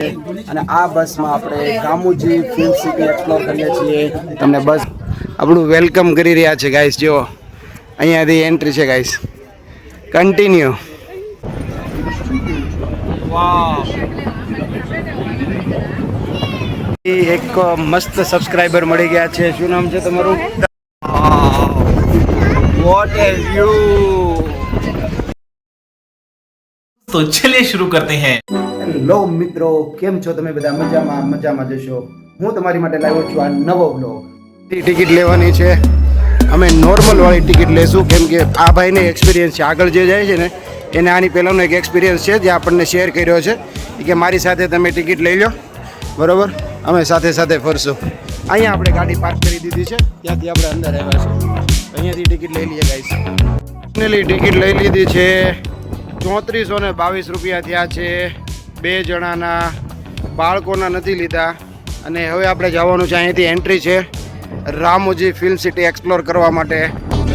અને આ બસમાં આપણે ગામુજી ફિલ્મ સિટી એક્સપ્લોર કરીએ છીએ. તમને બસ આપણું વેલકમ કરી રહ્યા છે ગાઈસ જો અહીંયાથી એન્ટ્રી છે ગાઈસ કન્ટિન્યુ એક મસ્ત સબસ્ક્રાઇબર મળી ગયા છે. શું નામ છે તમારું? વોટ એ વ્યૂ તો ચલે શરૂ કરતે હે. લો મિત્રો કેમ છો તમે બધા? મજામાં મજામાં જશો. હું તમારી માટે લાવ્યો છું આ નવો બ્લોગ ટિકિટ લેવાની છે. અમે નોર્મલ વાળી ટિકિટ લેશું કેમ કે આ ભાઈને એક્સપિરિયન્સ છે. આગળ જે જાય છે ને એને આની પહેલાંનો એક એક્સપિરિયન્સ છે જે આપણને શેર કર્યો છે. કે મારી સાથે તમે ટિકિટ લઈ લો. બરાબર? અમે સાથે સાથે ફરશું. અહીંયા આપણે ગાડી પાર્ક કરી દીધી છે. ત્યાંથી આપણે અંદર આવ્યા છે અહીંયાથી ટિકિટ લઈ લઈએ ગાઈસ ટિકિટ લઈ લીધી છે. ચોત્રીસો ને બાવીસ રૂપિયા થયા છે. બે જણાના બાળકોના નથી લીધા. અને હવે આપણે જવાનું છે અહીંયાથી એન્ટ્રી છે. રામોજી ફિલ્મ સિટી એક્સપ્લોર કરવા માટે.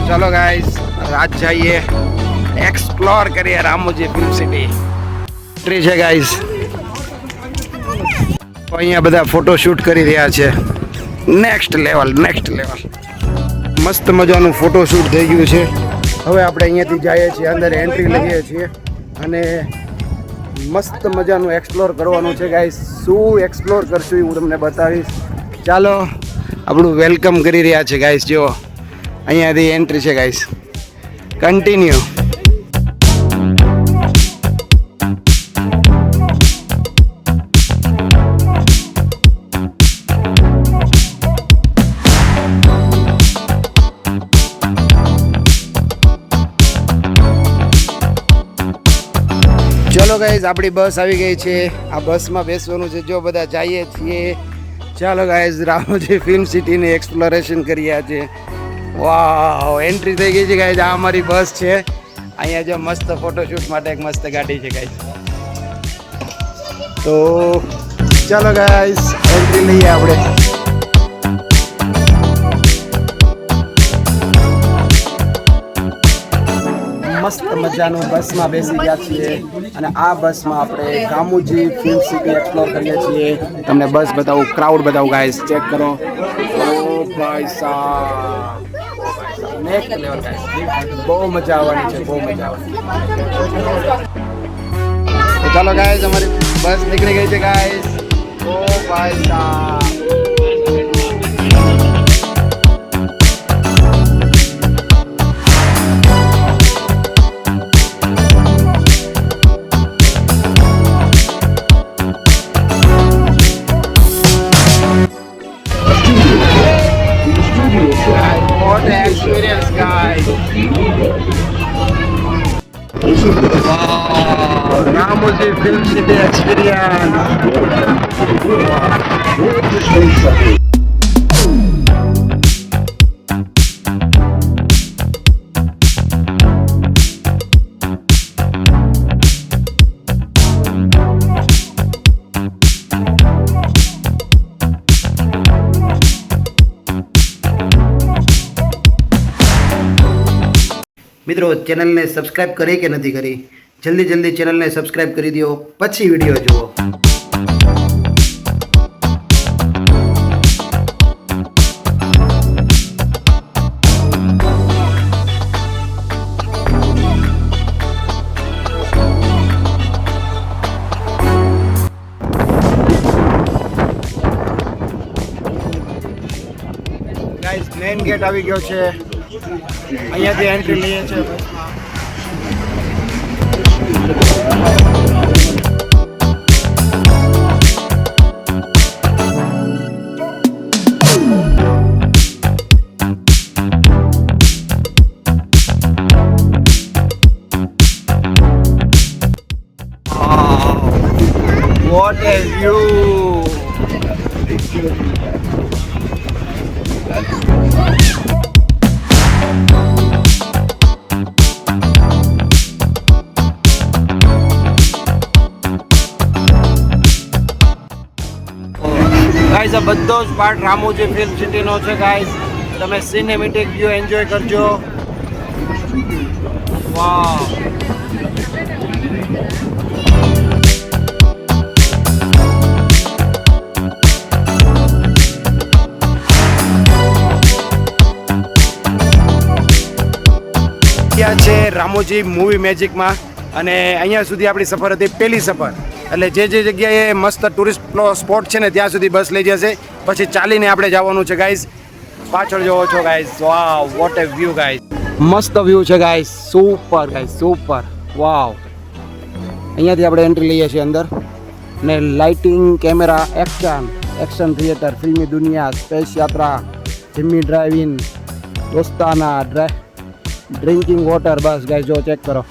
ચલો ગાઈસ રાત જઈએ. એક્સપ્લોર કરીએ રામોજી ફિલ્મ સિટી એન્ટ્રી છે ગાઈઝ અહીંયા બધા ફોટોશૂટ કરી રહ્યા છે. નેક્સ્ટ લેવલ નેક્સ્ટ લેવલ મસ્ત મજાનું ફોટોશૂટ થઈ ગયું છે. હવે આપણે અહીંયાથી જઈએ છીએ, અંદર એન્ટ્રી લઈએ છીએ અને મસ્ત મજાનું એક્સપ્લોર કરવાનું છે ગાઈસ શું એક્સપ્લોર કરશું એ હું તમને બતાવીશ. ચાલો, આપણું વેલકમ કરી રહ્યા છે ગાઈસ જો, અહીંયાથી એન્ટ્રી છે ગાઈસ કન્ટિન્યુ ચલો ગાઈઝ આપણી બસ આવી ગઈ છે. આ બસમાં બેસવાનું છે. જો બધા જઈએ છીએ. ચાલો ગાઈઝ રામોજી ફિલ્મ સિટીની એક્સપ્લોરેશન કર્યા છે. વાહ એન્ટ્રી થઈ ગઈ છે ગાઈઝ આ અમારી બસ છે. અહીંયા જો મસ્ત ફોટોશૂટ માટે એક મસ્ત ગાડી છે ગાઈઝ તો ચાલો ગાઈઝ એન્ટ્રી લઈએ આપણે. મસ્ત મજાનું બસમાં બેસી ગયા છીએ અને આ બસમાં આપણે ગામુજી ફિલ્મ સિટી એક્સપ્લોર કરીએ છીએ. તમને બસ બતાવું ક્રાઉડ બતાવું ગાઈસ ચેક કરો. ઓ ભાઈ સાહેબ. બહુ મજા આવવાની છે, બહુ મજા આવવાની. ચાલો ગાઈસ અમારી બસ નીકળી ગઈ છે ગાઈસ ઓ ભાઈ સાહેબ. ना मुझे फिल्म सिटी एक्सपीरियंस મિત્રો, ચેનલને સબસ્ક્રાઇબ કરી કે નથી કરી? જલ્દી જલ્દી ચેનલને સબસ્ક્રાઇબ કરી દો, પછી વીડિયો જુઓ. મેઇન ગેટ આવી ગયો છે. અહીંયાથી એન્ટ્રી લઈએ છીએ બસમાં What a view! ગાઈઝ આ બધો જ પાર્ટ રામોજી ફિલ્મ સિટીનો છે ગાઈઝ તમે સિનેમેટિક વ્યૂ એન્જોય કરજો. વાહ છે રામોજી મૂવી મેજિકમાં અને અહીંયા સુધી આપણી સફર હતી પહેલી સફર. એટલે જે જે જગ્યાએ મસ્ત ટુરિસ્ટ સ્પોટ છે ને, ત્યાં સુધી બસ લઈ જશે. પછી ચાલીને આપણે જવાનું છે ગાઈઝ પાછળ જોવો છો guys wow what a view guys મસ્ત વ્યૂ છે guys super guys super wow અહીંયાથી આપણે એન્ટ્રી લઈએ છીએ અંદર. ને lighting camera action action theatre Filmi Duniya space Yatra Jimmy driving Dostana drinking water બસ ગાઈઝ જો ચેક કરો.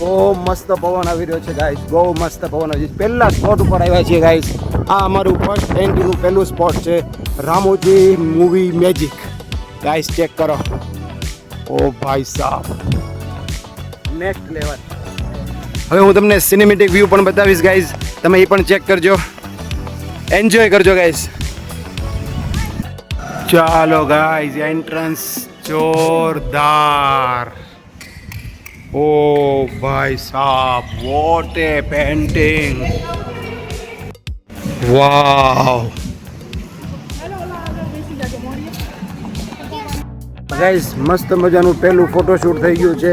બહુ મસ્ત પવન આવી રહ્યો છે ગાઈસ બહુ મસ્ત પવન આવી પહેલા સ્પોટ ઉપર આવ્યા છીએ ગાઈઝ આ અમારું ફર્સ્ટ એન્ટ્રીનું પહેલું સ્પોટ છે, Ramoji movie magic guys check કરો. ઓ ભાઈ સાહેબ નેક્સ્ટ લેવલ હવે હું તમને સિનેમેટિક વ્યૂ પણ બતાવીશ ગાઈઝ તમે એ પણ ચેક કરજો. એન્જોય કરજો ગાઈઝ ચાલો ગાઈઝ એન્ટ્રન્સ જોરદાર. ઓ ભાઈ સાબ what a painting wow guys મસ્ત મજાનું પહેલું ફોટોશૂટ થઈ ગયું છે.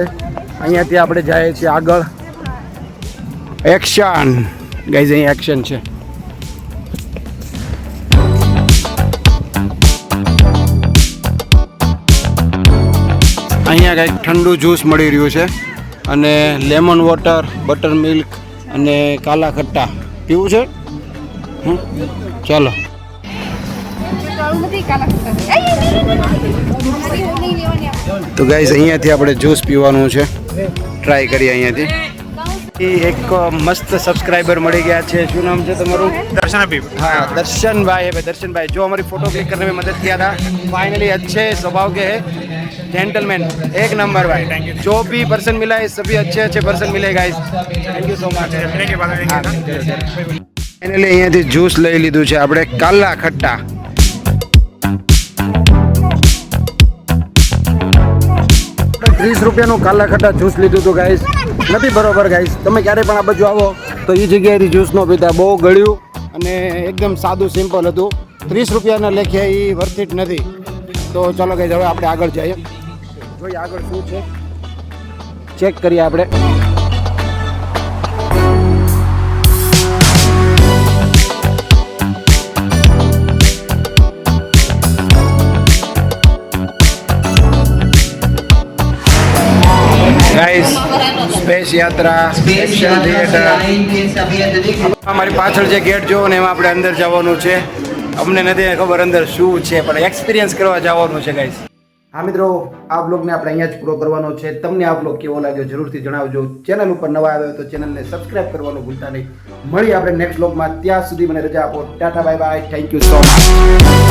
અહીંયાથી આપણે જઈએ છીએ આગળ. એક્શન ગાઈઝ અહીં એક્શન છે. અહીંયા કંઈક ઠંડુ જ્યુસ મળી રહ્યું છે અને લેમન વોટર, બટર મિલ્ક અને કાલા ખટ્ટા. પીવું છે? ચાલો. તો ગાઈઝ અહીંયાથી આપણે જ્યુસ પીવાનું છે. ટ્રાય કરીએ અહીંયાથી. એક મસ્ત સબસ્ક્રાઇબર મળી ગયા છે શું નામ છે તમારું दर्शन अभी हाँ दर्शन भाई है भाई दर्शन भाई जो हमारी फोटो क्लिक करने में मदद किया था फाइनली अच्छे स्वभाव के है जेंटलमैन एक नंबर भाई जो भी पर्सन मिला है सभी अच्छे अच्छे पर्सन मिले guys thank you so much के बाद ફાઇનલી અહીંયાથી જ્યુસ લઈ લીધું છે આપણે કાલા ખટ્ટા ત્રીસ રૂપિયાનું કાલા ખટ્ટા જ્યુસ લીધું હતું ગાઈસ નથી, બરોબર ગાઈસ તમે ક્યારે પણ આ બાજુ આવો, તો એ જગ્યાએથી જ્યુસ નો બહુ ગળ્યું અને એકદમ સાદું સિમ્પલ હતું. ત્રીસ રૂપિયાના લેખે એ વર્થિટ નથી. તો ચાલો ગાઈસ હવે આપણે આગળ જઈએ. જોઈએ આગળ શું છે. ચેક કરીએ આપણે. Guys space Yatra action theatre અમારી પાછળ જે ગેટ જોવો ને એમાં આપણે અંદર જવાનું છે. અમને નથી ખબર અંદર શું છે, પણ એક્સપિરિયન્સ કરવા જવાનું છે ગાઈસ હા, મિત્રો, આ બ્લોગને આપણે અહીંયા જ પૂરો કરવાનો છે. તમને આ બ્લોગ કેવો લાગ્યો જરૂરથી જણાવજો. ચેનલ ઉપર નવા આવ્યો તો ચેનલને સબસ્ક્રાઇબ કરવાનું ભૂલતા નહીં. મળી આપણે નેક્સ્ટ બ્લોગમાં ત્યાં સુધી મને રજા આપો. Tata bye bye thank you so much